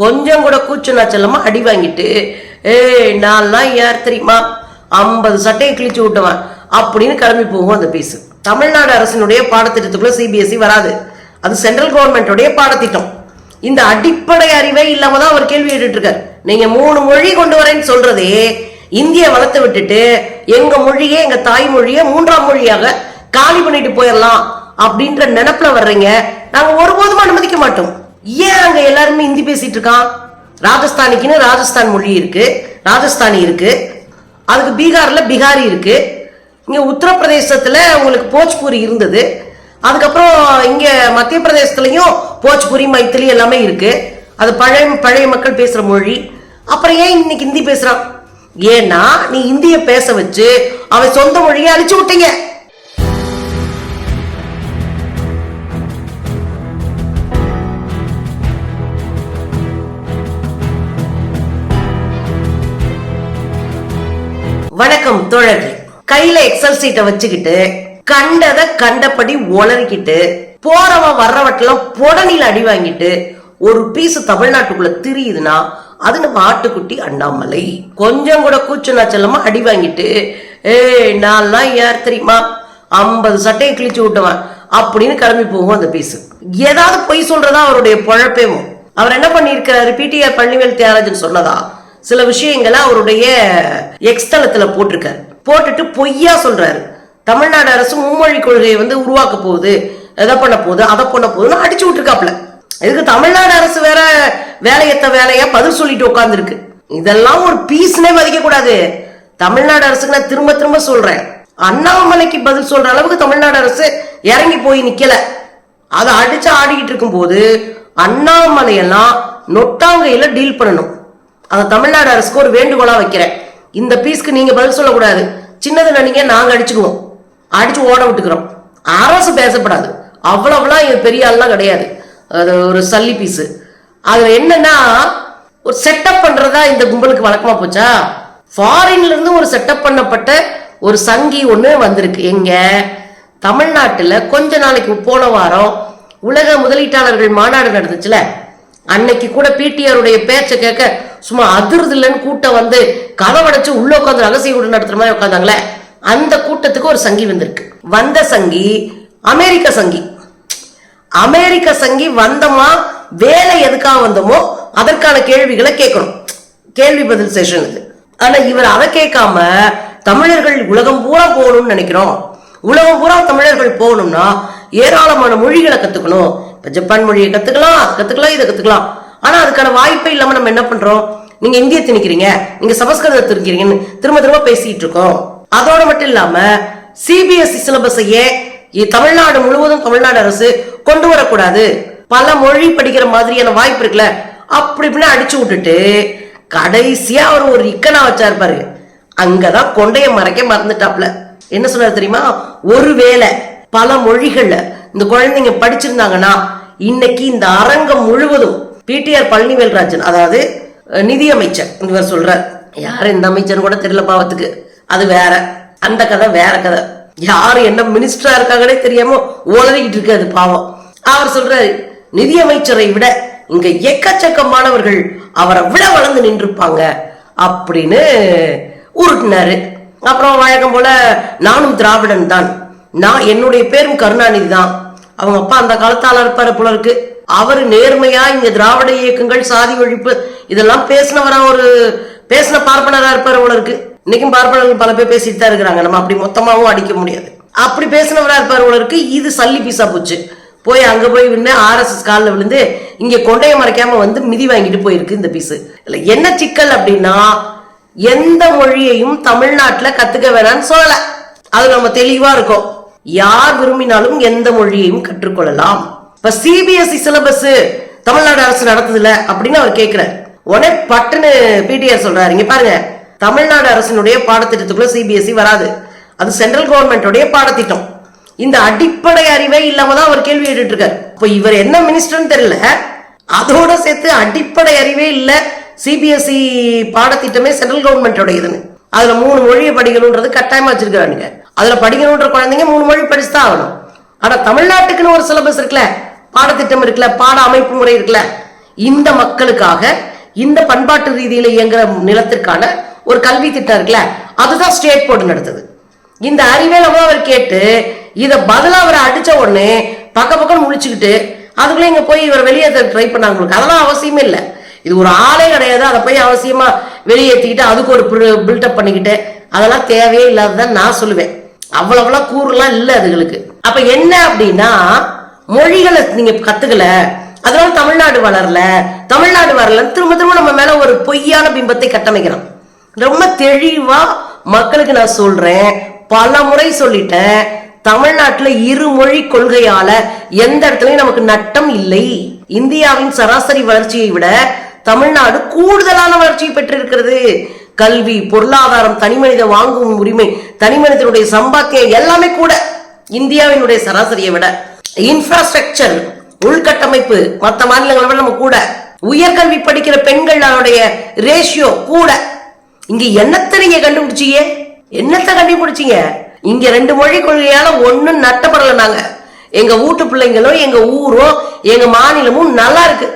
கொஞ்சம் கூட கூச்சு நாச்சலமா அடி வாங்கிட்டு ஏய் நான்லாம் யார் தெரியுமா? ஐம்பது சட்டையை கிழிச்சு விட்டுவேன் அப்படின்னு கிளம்பி போகும் அந்த பீஸ். தமிழ்நாடு அரசினுடைய பாடத்திட்டத்துக்குள்ள சிபிஎஸ்சி வராது. அது சென்ட்ரல் கவர்மெண்டோடைய பாடத்திட்டம். இந்த அடிப்படை அறிவே இல்லாம தான் அவர் கேள்வி கேட்டுட்டு இருக்காரு நீங்க மூணு மொழி கொண்டு வரேன்னு சொல்றதே இந்திய வளர்த்து விட்டுட்டு எங்க மொழியே எங்க தாய்மொழியை மூன்றாம் மொழியாக காலி பண்ணிட்டு போயிடலாம் அப்படின்ற நினப்புல வர்றீங்க. நாங்க ஒருபோதும் அனுமதிக்க மாட்டோம். ஏன் அங்க எல்லாருமே ஹிந்தி பேசிட்டு இருக்கான்? ராஜஸ்தானிக்குன்னு ராஜஸ்தான் மொழி இருக்கு. ராஜஸ்தானி இருக்கு. அதுக்கு பீகார்ல பீகாரி இருக்கு. இங்க உத்தரப்பிரதேசத்துல உங்களுக்கு போஜ்பூரி இருந்தது. அதுக்கப்புறம் இங்க மத்திய பிரதேசத்துலயும் போஜ்பூரி மைத்திலி எல்லாமே இருக்கு. அது பழைய பழைய மக்கள் பேசுற மொழி. அப்புறம் ஏன் இன்னைக்கு ஹிந்தி பேசுறான்? ஏன்னா நீ இந்திய பேச வச்சு அவன் சொந்த மொழியை அழிச்சு விட்டீங்க. வணக்கம் தோழர்கள். கையில எக்ஸல் சீட்டை வச்சுக்கிட்டு கண்டத கண்டபடி உளறிக்கிட்டு போறவன் வர்றவட்டெல்லாம் புடனில அடி வாங்கிட்டு ஒரு பீஸ் தமிழ்நாட்டுக்குள்ள திரியுதுன்னா அது நம்ம ஆட்டுக்குட்டி அண்ணாமலை. கொஞ்சம் கூட கூச்சுனா செல்லமா அடி வாங்கிட்டு ஏ நான்லாம் யார் தெரியுமா? ஐம்பது சட்டையை கிழிச்சு விட்டுவேன் அப்படின்னு கிளம்பி போகும் அந்த பீஸ் ஏதாவது பொய் சொல்றதா அவருடைய பொழப்பேவும் அவர் என்ன பண்ணியிருக்கிறாரு? பிடிஆர் பழனிவேல் தியாகராஜன் சொன்னதா? சில விஷயங்களை அவருடைய எக்ஸ்தலத்துல போட்டிருக்காரு. போட்டுட்டு பொய்யா சொல்றாரு. தமிழ்நாடு அரசு மும்மொழி கொள்கையை வந்து உருவாக்க போகுது. எதை பண்ண போகுது? அதை பண்ண போகுதுன்னு அடிச்சு விட்டுருக்காப்ல இதுக்கு தமிழ்நாடு அரசு வேற வேலையத்த வேலையா பதில் சொல்லிட்டு உட்காந்துருக்கு இதெல்லாம் ஒரு பீஸ்னே மதிக்க கூடாது. தமிழ்நாடு அரசுக்கு நான் திரும்ப திரும்ப சொல்றேன். அண்ணாமலைக்கு பதில் சொல்ற அளவுக்கு தமிழ்நாடு அரசு இறங்கி போய் நிக்கல. அதை அடிச்சு ஆடிக்கிட்டு இருக்கும்போது அண்ணாமலையெல்லாம் நொட்டாங்கையில டீல் பண்ணணும். அதை தமிழ்நாடு அரசுக்கு ஒரு வேண்டுகோளா வைக்கிறேன். இந்த பீஸ்க்கு நீங்க பதில் சொல்லக்கூடாது. சின்னது நினைங்க நாங்க அடிச்சுக்குவோம். அடிச்சு ஓட விட்டுக்கிறோம். அரசு பேசப்படாது. அவ்வளவுலாம் இது பெரிய ஆள்லாம் கிடையாது. அது ஒரு சல்லி பீஸு. அதுல என்னன்னா ஒரு செட்டப் பண்றதா இந்த கும்பலுக்கு வழக்கமா போச்சா? ஃபாரின்ல இருந்து ஒரு செட்டப் பண்ணப்பட்ட ஒரு சங்கி ஒன்று வந்திருக்கு. எங்க? தமிழ்நாட்டில் கொஞ்ச நாளைக்கு போன வாரம் உலக முதலீட்டாளர்கள் மாநாடு நடந்துச்சுல? அன்னைக்கு கூட பிடிஆருடைய பேச்சை கேட்க சும்மா அதிர்தில்லன்னு கூட்டம் வந்து கதவடைச்சு உள்ள உட்காந்து ரகசிய கூட்டம் நடத்துற மாதிரி உட்காந்தாங்களே அந்த கூட்டத்துக்கு ஒரு சங்கி வந்திருக்கு. வந்த சங்கி அமெரிக்க சங்கி. அமெரிக்க சங்கி வந்தோமா வேலை எதுக்காக வந்தோமோ அதற்கான கேள்விகளை கேட்கணும். கேள்வி பதில் செஷன் இது. ஆனா இவர் அதை கேட்காம தமிழர்கள் உலகம் பூரா போகணும்னு நினைக்கிறோம். உலகம் பூரா தமிழர்கள் போகணும்னா ஏராளமான மொழிகளை கத்துக்கணும். ஜப்பான் மொழியை கத்துக்கலாம் அது கத்துக்கலாம் இதை கத்துக்கலாம். ஆனா அதுக்கான வாய்ப்பே இல்லாம நம்ம என்ன பண்றோம்? நீங்க இந்திய திணிக்கிறீங்க நீங்க சமஸ்கிருதத்தை திணிக்கிறீங்கன்னு திரும்ப திரும்ப பேசிட்டு இருக்கோம். அதோட மட்டும் இல்லாம சிபிஎஸ்இ சிலபஸையே தமிழ்நாடு முழுவதும் தமிழ்நாடு அரசு கொண்டு வரக்கூடாது? பல மொழி படிக்கிற மாதிரியான வாய்ப்பு இருக்குல்ல அப்படி இப்படின்னு அடிச்சு விட்டுட்டு கடைசியா அவர் ஒரு இக்கனா வச்சாரு பாரு. அங்கதான் கொண்டைய மறைக்க மறந்துட்டாப்ல. என்ன சொன்னார் தெரியுமா? ஒருவேளை பல மொழிகள்ல இந்த குழந்தைங்க படிச்சிருந்தாங்கன்னா இன்னைக்கு இந்த அரங்கம் முழுவதும் பிடிஆர் பழனிவேல்ராஜன் அதாவது நிதியமைச்சர் இவர் சொல்றார். யார் இந்த அமைச்சர் கூட தெரியல பாவத்துக்கு. அது வேற. அந்த கதை வேற கதை. யாரு என்ன மினிஸ்டரா இருக்காங்கன்னே தெரியாம உளறிக்கிட்டு இருக்காது பாவம். அவர் சொல்றாரு நிதியமைச்சரை விட இங்க எக்கச்சக்கமானவர்கள் அவரை விட வளர்ந்து நின்றுப்பாங்க அப்படின்னு உருட்டினாரு. அப்புறம் வழக்கம் போல நானும் திராவிடன் தான் நான் என்னுடைய பேரும் கருணாநிதி தான். அவங்க அப்பா அந்த காலத்தால் இருப்பாரு போல இருக்கு. அவர் நேர்மையா இங்க திராவிட இயக்கங்கள் சாதி ஒழிப்பு இதெல்லாம் பேசினவரா ஒரு பேசின பார்ப்பனரா இருப்பாரு போல இருக்கு. இன்னைக்கும் பார்ப்பனர்கள் பல பேர் பேசிட்டு தான் இருக்கிறாங்க. நம்ம அப்படி மொத்தமாவும் அடிக்க முடியாது. அப்படி பேசினவரா இருப்பாரு போல இருக்கு. இது சல்லி பீஸா போச்சு. போய் அங்க போய் விண்ணு ஆர்எஸ்எஸ் காலில் விழுந்து இங்க கொண்டைய மறைக்காம வந்து மிதி வாங்கிட்டு போயிருக்கு இந்த பீஸு இல்ல என்ன சிக்கல் அப்படின்னா எந்த மொழியையும் தமிழ்நாட்டில் கத்துக்க வேணாம்னு சொல்லலை. அது நம்ம தெளிவா இருக்கோம். யார் விரும்பினாலும் எந்த மொழியையும் கற்றுக்கொள்ளலாம். இப்ப சிபிஎஸ்இ சிலபஸ் தமிழ்நாடு அரசு நடத்துதுல அப்படின்னு அவர் கேட்கிறார் உடனே பட்டுன்னு பிடிஆர் சொல்றாரு. இங்க பாருங்க தமிழ்நாடு அரசினுடைய பாடத்திட்டத்துக்குள்ள சிபிஎஸ்இ வராது. அது சென்ட்ரல் கவர்மெண்டோடைய பாடத்திட்டம். இந்த அடிப்படை அறிவே இல்லாம தான் அவர் கேள்வி கேட்டுட்டு இருக்காரு இப்ப இவர் என்ன மினிஸ்டர்னு தெரியல. அதோட சேர்த்து அடிப்படை அறிவே இல்ல சிபிஎஸ்இ பாடத்திட்டமே சென்ட்ரல் கவர்மெண்டோட இதுன்னு அதுல மூணு மொழியை படிக்கணும்ன்றது கட்டாயமா வச்சிருக்காங்க அதுல படிக்கணுன்ற குழந்தைங்க மூணு மொழி படிச்சுதான் ஆகணும். ஆனா தமிழ்நாட்டுக்குன்னு ஒரு சிலபஸ் இருக்குல்ல பாடத்திட்டம் இருக்குல்ல பாட அமைப்பு முறை இருக்குல்ல இந்த மக்களுக்காக இந்த பண்பாட்டு ரீதியில இயங்குற நிலத்திற்கான ஒரு கல்வி திட்டம் இருக்குல்ல அதுதான் ஸ்டேட் போர்டு நடத்துது. இந்த அறிவே நம்ம அவர் கேட்டு இதை பதிலாக அவரை அடிச்ச உடனே பக்க பக்கம் முழிச்சுக்கிட்டு அதுக்குள்ளே இங்கே போய் இவர் வெளியேற்ற ட்ரை பண்ணாங்க உங்களுக்கு. அதெல்லாம் அவசியமே இல்லை. இது ஒரு ஆளே கிடையாது. அதை போய் அவசியமா வெளியேற்றிக்கிட்டு அதுக்கு ஒரு பில்டப் பண்ணிக்கிட்டு அதெல்லாம் தேவையே இல்லாததான் நான் சொல்லுவேன். அவ்வளவுலாம் கூறுலாம் இல்ல அதுகளுக்கு. அப்ப என்ன அப்படின்னா மொழிகளை நீங்க கத்துக்கல அதனால தமிழ்நாடு வளரல தமிழ்நாடு வரல திரும்ப திரும்ப நம்ம மேல ஒரு பொய்யான பிம்பத்தை கட்டமைக்கிறோம் ரொம்ப தெளிவா மக்களுக்கு நான் சொல்றேன். பல முறை சொல்லிட்டேன் தமிழ்நாட்டுல இருமொழி கொள்கையால எந்த இடத்துலயும் நமக்கு நட்டம் இல்லை. இந்தியாவின் சராசரி வளர்ச்சியை விட தமிழ்நாடு கூடுதலான வளர்ச்சியை பெற்றிருக்கிறது. கல்வி பொருளாதாரம் தனிமனித வாங்கும் உரிமை தனிமனிதனுடைய சம்பாத்தியம் எல்லாமே கூட இந்தியாவினுடைய சராசரியை விட இன்ஃப்ராஸ்ட்ரக்சர் உள்கட்டமைப்பு மற்ற மாநிலங்களை விட நம்ம கூட. உயர்கல்வி படிக்கிற பெண்களுடைய ரேஷியோ கூட. இங்க என்னத்தை நீங்க கண்டுபிடிச்சீங்க? என்னத்தை கண்டுபிடிச்சீங்க? இங்க ரெண்டு மொழி கொள்கையால ஒன்னும் நட்டப்படல நாங்க. எங்க வீட்டு பிள்ளைங்களும் எங்க ஊரும் எங்க மாநிலமும் நல்லா இருக்கு.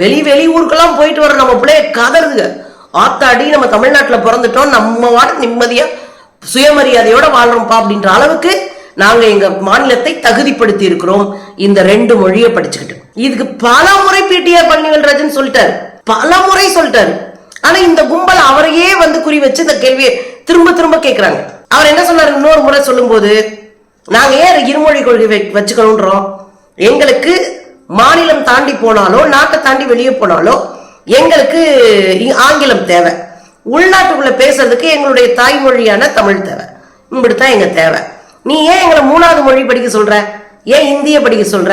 வெளி வெளி ஊருக்கெல்லாம் போயிட்டு வர நம்ம பிள்ளைய கதறுதுங்க. ஆத்தாடி நம்ம தமிழ்நாட்டில் பிறந்துட்டோம். நம்ம வாட நிம்மதியாக சுயமரியாதையோட வாழ்றோம்ப்பா அப்படின்ற அளவுக்கு நாங்கள் எங்கள் மாநிலத்தை தகுதிப்படுத்தி இருக்கிறோம். இந்த ரெண்டு மொழியை படிச்சுக்கிட்டு. இதுக்கு பல முறை பிடிஆர் பழனிவேல்ராஜன் சொல்லிட்டாரு. பல முறை சொல்லிட்டாரு. ஆனா இந்த கும்பல் அவரையே வந்து குறி வச்சு இந்த கேள்வியை திரும்ப திரும்ப கேக்குறாங்க. அவர் என்ன சொன்னாரு? இன்னொரு முறை சொல்லும்போது நாங்க ஏன் இருமொழி கொள்கை வை- எங்களுக்கு மாநிலம் தாண்டி போனாலோ நாட்டை தாண்டி வெளியே போனாலோ எங்களுக்கு ஆங்கிலம் தேவை. உள்நாட்டுக்குள்ள பேசுறதுக்கு எங்களுடைய தாய்மொழியான தமிழ் தேவை. இப்படித்தான் எங்க தேவை. நீ ஏன் எங்களை மூணாவது மொழி படிக்க சொல்ற? ஏன் இந்திய படிக்க சொல்ற?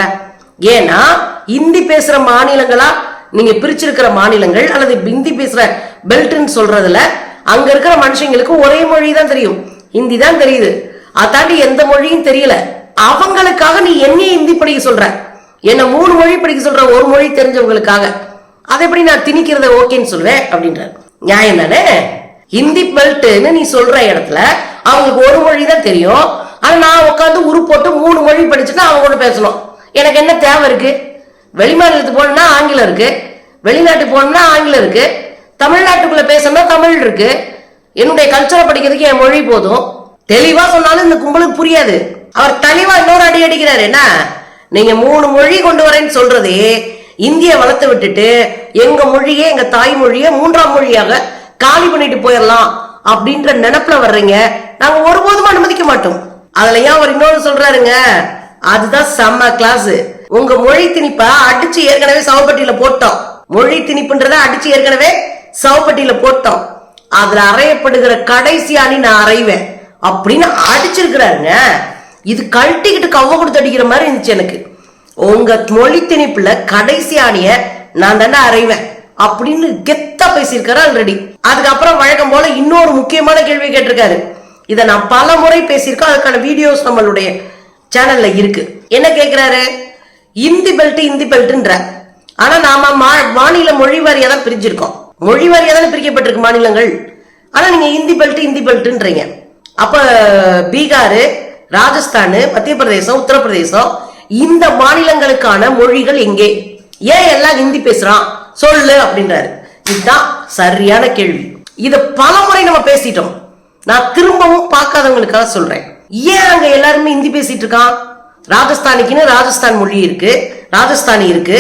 ஏன்னா இந்தி பேசுற மாநிலங்களா? நீங்க பிரிச்சிருக்கிற மாநிலங்கள் அல்லது ஹிந்தி பேசுற பெல்ட்னு சொல்றதுல அங்க இருக்கிற மனுஷங்களுக்கு ஒரே மொழி தான் தெரியும். ஹிந்தி தான் தெரியுது. அதை தாண்டி எந்த மொழியும் தெரியல. அவங்களுக்காக நீ என்னையே ஹிந்தி படிக்க சொல்ற? என்ன மூணு மொழி படிக்க சொல்ற? ஒரு மொழி தெரிஞ்சவங்களுக்காக. அதை எப்படி நான் திணிக்கிறத ஓகேன்னு சொல்லுவேன் அப்படின்றாரு. நியாயம் தானே? ஹிந்தி பெல்ட்னு நீ சொல்ற இடத்துல அவங்களுக்கு ஒரு மொழி தான் தெரியும். ஆனா நான் உட்காந்து உரு போட்டு மூணு மொழி படிச்சுட்டு அவங்க கூட பேசணும். எனக்கு என்ன தேவை இருக்கு? வெளிமாநிலத்துக்கு போகணும்னா ஆங்கிலம் இருக்கு. வெளிநாட்டுக்கு போகணும்னா ஆங்கிலம் இருக்கு. தமிழ்நாட்டுக்குள்ள பேசணும்னா தமிழ் இருக்கு. என்னுடைய கல்ச்சரை படிக்கிறதுக்கு என் மொழி போதும். தெளிவா சொன்னாலும் இந்த கும்பலுக்கு புரியாது. அவர் தெளிவா இன்னொரு அடி அடிக்கிறாரு என்ன? நீங்க மூணு மொழி கொண்டு வரேன்னு சொல்றது இந்திய வளர்த்து விட்டுட்டு எங்க மொழியே எங்க தாய்மொழியை மூன்றாம் மொழியாக காலி பண்ணிட்டு போயிடலாம் அப்படின்ற நினப்புல வர்றீங்க. நாங்க ஒருபோதும் அனுமதிக்க மாட்டோம். அதுல ஏன் அவர் இன்னொரு சொல்றாருங்க? அதுதான் செம்ம கிளாஸ் உங்க மொழி திணிப்பா அடிச்சு ஏற்கனவே சவப்பட்டியில போட்டோம். மொழி திணிப்புன்றத அடிச்சு ஏற்கனவே சவப்பட்டியில போட்டோம். அதுல அறையப்படுகிற கடைசி அணி நான் அறைவேன். அப்படின்னு அடிச்சிருக்கிறாருங்க. இது கழட்டிக்கிட்டு கவ்வ கொடுத்து அடிக்கிற மாதிரி இருந்துச்சு எனக்கு. உங்க மொழி திணிப்புல கடைசி ஆணிய நான் தானே அறைவேன் அப்படின்னு கெத்தா பேசியிருக்காரு ஆல்ரெடி அதுக்கப்புறம் வழக்கம் போல இன்னொரு முக்கியமான கேள்வி கேட்டிருக்காரு. இதை நான் பல முறை பேசியிருக்கோம் அதுக்கான வீடியோஸ் நம்மளுடைய சேனல்ல இருக்கு. என்ன கேட்கிறாரு இந்தி பெல்ட் இந்தி பெல்ட்ன்ற ஆனா நாம மா- மாநில மொழி வாரியா தான் பிரிஞ்சிருக்கோம். மொழி வாரியா தானே பிரிக்கப்பட்டிருக்கு மாநிலங்கள். ஆனா நீங்க இந்தி பெல்ட் இந்தி பெல்ட்ன்றீங்க அப்ப பீகார் ராஜஸ்தான் மத்திய பிரதேசம் உத்தரப்பிரதேசம் இந்த மாநிலங்களுக்கான மொழிகள் எங்கே? ஏன் எல்லாம் ஹிந்தி பேசுறான்? சொல்லு அப்படின்றாரு. இதுதான் சரியான கேள்வி. இத பல முறை நம்ம பேசிட்டோம். நான் திரும்பவும் பார்க்காதவங்களுக்காக சொல்றேன். ஏன் அங்க எல்லாருமே ஹிந்தி பேசிட்டு இருக்கான்? ராஜஸ்தானிக்குன்னு ராஜஸ்தான் மொழி இருக்கு ராஜஸ்தானி இருக்கு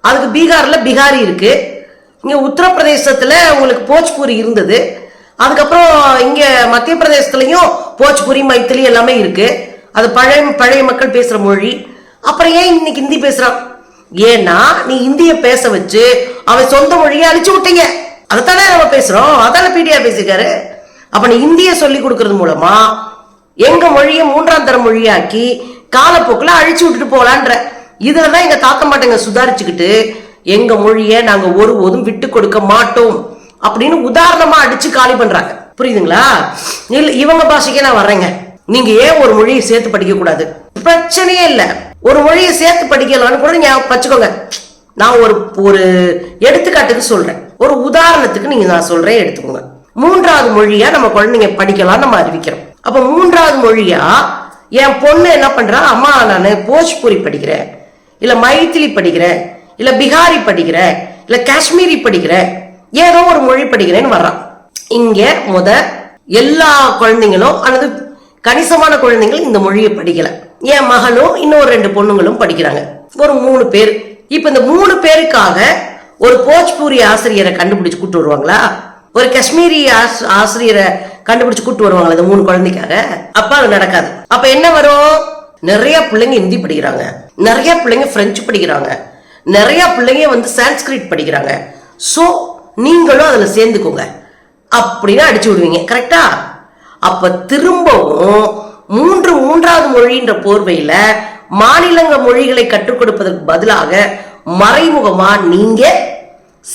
அதுக்கு பீகார்ல பீகாரி இருக்கு இங்க உத்தரப்பிரதேசத்துல உங்களுக்கு போஜ்பூரி இருந்தது அதுக்கப்புறம் இங்க மத்திய பிரதேசத்துலயும் போஜ்பூரி மைத்திலி எல்லாமே இருக்கு அது பழைய பழைய மக்கள் பேசுகிற மொழி. அப்புறம் ஏன் இன்னைக்கு ஹிந்தி பேசுகிறான் ஏன்னா நீ இந்தியை பேச வச்சு அவன் சொந்த மொழியை அழிச்சு விட்டீங்க. அதைத்தானே நம்ம பேசுகிறோம் அதான பிடிஆர் பேசியிருக்காரு. அப்போ நீ இந்தியை சொல்லி கொடுக்கறது மூலமா எங்கள் மொழியை மூன்றாம் தர மொழியாக்கி காலப்போக்கில் அழிச்சு விட்டுட்டு போகலான்ற இதில் தான் எங்கள் தாத்த மாட்டேங்க சுதாரிச்சுக்கிட்டு எங்கள் மொழியை நாங்கள் ஒருபோதும் விட்டு கொடுக்க மாட்டோம் அப்படின்னு உதாரணமாக அடித்து காலி பண்ணுறாங்க புரியுதுங்களா? இல்லை இவங்க பாஷைக்கே நான் வர்றேங்க. நீங்க ஏன் ஒரு மொழியை சேர்த்து படிக்க கூடாது? பிரச்சனையே இல்ல. ஒரு மொழியை சேர்த்து படிக்கலாம்னு கூட நீங்க வச்சுக்கோங்க. நான் ஒரு ஒரு எடுத்துக்காட்டுக்கு சொல்றேன். ஒரு உதாரணத்துக்கு நீங்க நான் சொல்றேன் எடுத்துக்கோங்க. மூன்றாவது மொழியா நம்ம குழந்தைங்க படிக்கலாம் நம்ம அறிவிக்கிறோம். அப்ப மூன்றாவது மொழியா என் பொண்ணு என்ன பண்றா? அம்மா நான் போஜ்பூரி படிக்கிறேன். இல்ல மைத்திலி படிக்கிறேன். இல்ல பிகாரி படிக்கிறேன். இல்ல காஷ்மீரி படிக்கிறேன். ஏதோ ஒரு மொழி படிக்கிறேன்னு வர்றான். இங்க முத எல்லா குழந்தைங்களும் அல்லது கணிசமான குழந்தைகள் இந்த மொழியை படிக்கல. என் மகனும் இன்னொரு ரெண்டு பொண்ணுங்களும் படிக்கிறாங்க. ஒரு மூணு பேர். இப்ப இந்த மூணு பேருக்காக ஒரு போஜ்பூரி ஆசிரியரை கண்டுபிடிச்சு கூட்டு வருவாங்களா? ஒரு காஷ்மீரி ஆஸ்- ஆசிரியரை கண்டுபிடிச்சு கூட்டு வருவாங்களா இந்த மூணு குழந்தைக்காக? அப்ப அது நடக்காது. அப்ப என்ன வரும்? நிறைய பிள்ளைங்க ஹிந்தி படிக்கிறாங்க. நிறைய பிள்ளைங்க பிரெஞ்சு படிக்கிறாங்க. நிறைய பிள்ளைங்க வந்து சான்ஸ்கிரிட் படிக்கிறாங்க. சோ நீங்களும் அதுல சேர்ந்துக்கோங்க. அப்படின்னு அடிச்சு விடுவீங்க. கரெக்டா அப்ப திரும்பவும் மூன்று மூன்றாவது மொழின்ற போர்வையில மாநிலங்க மொழிகளை கற்றுக் கொடுப்பதற்கு பதிலாக மறைமுகமா நீங்க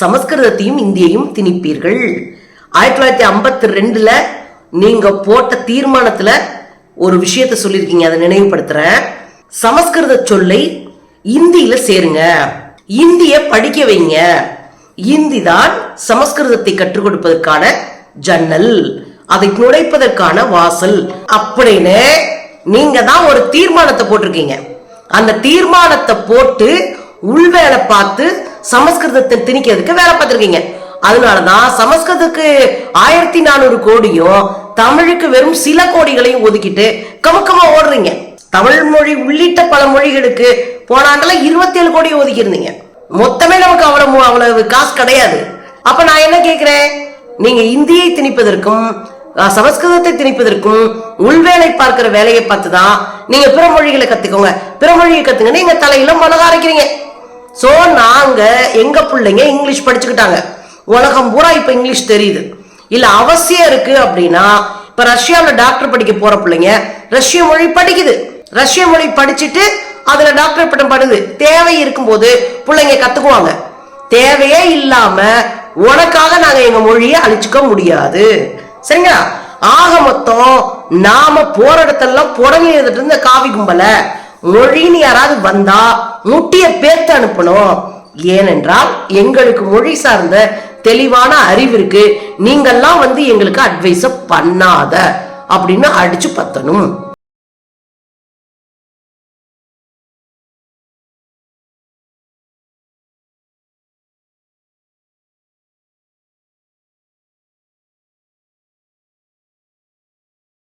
சமஸ்கிருதத்தையும் இந்தியையும் திணிப்பீர்கள். ஆயிரத்தி தொள்ளாயிரத்தி ஐம்பத்தி ரெண்டுல நீங்க போட்ட தீர்மானத்துல ஒரு விஷயத்த சொல்லியிருக்கீங்க அதை நினைவுபடுத்துறேன். சமஸ்கிருத சொல்லை இந்தியில சேருங்க. இந்திய படிக்க வைங்க. இந்தி தான் சமஸ்கிருதத்தை கற்றுக் கொடுப்பதற்கான ஜன்னல். அதை நுழைப்பதற்கான வாசல். அப்படின்னு நீங்க தான் ஒரு தீர்மானத்தை போட்டிருக்கீங்க. அந்த தீர்மானத்தை போட்டு உள்வேலை பார்த்து சமஸ்கிருதத்தை திணிக்கிறதுக்கு வேலை பார்த்துருக்கீங்க. அதனாலதான் சமஸ்கிருதத்துக்கு ஆயிரத்தி நானூறு கோடியும் தமிழுக்கு வெறும் சில கோடிகளையும் ஒதுக்கிட்டு கமக்கமா ஓடுறீங்க. தமிழ் மொழி உள்ளிட்ட பல மொழிகளுக்கு போன இருபத்தி ஏழு கோடி ஒதுக்கி இருந்தீங்க மொத்தமே நமக்கு அவ்வளவு அவ்வளவு காசு கிடையாது. அப்ப நான் என்ன கேக்குறேன்? நீங்க இந்தியை திணிப்பதற்கும் சமஸ்கிருதத்தை திணிப்பதற்கும் உள்வேலை பார்க்கிற வேலையை பார்த்து தான் நீங்க பிற மொழிகளை கத்துக்கோங்க. பிற மொழியை கத்துங்க. நீங்க தலையில மிளகா அரைக்கிறீங்க. சோ நாங்க எங்க பிள்ளைங்க இங்கிலீஷ் படிச்சுக்கிட்டாங்க. உலகம் பூரா இப்ப இங்கிலீஷ் தெரியுது. இல்ல அவசியம் இருக்கு அப்படின்னா இப்ப ரஷ்யாவில டாக்டர் படிக்க போற பிள்ளைங்க ரஷ்ய மொழி படிக்குது. ரஷ்ய மொழி படிச்சுட்டு அதுல டாக்டர் பட்டம் படுது. தேவை இருக்கும்போது பிள்ளைங்க கத்துக்குவாங்க. தேவையே இல்லாம உனக்காக நாங்க எங்க மொழியை அழிச்சுக்க முடியாது. சரிங்களா? ஆக மொத்தம் நாம போற இடத்தெல்லாம் புடங்கி எழுதிட்டு இருந்த காவி கும்பல மொழின்னு யாராவது வந்தா முட்டிய பேத்து அனுப்பணும். ஏனென்றால் எங்களுக்கு மொழி சார்ந்த தெளிவான அறிவு இருக்கு. நீங்கெல்லாம் வந்து எங்களுக்கு அட்வைஸ பண்ணாத அப்படின்னு அடிச்சு பத்தணும்.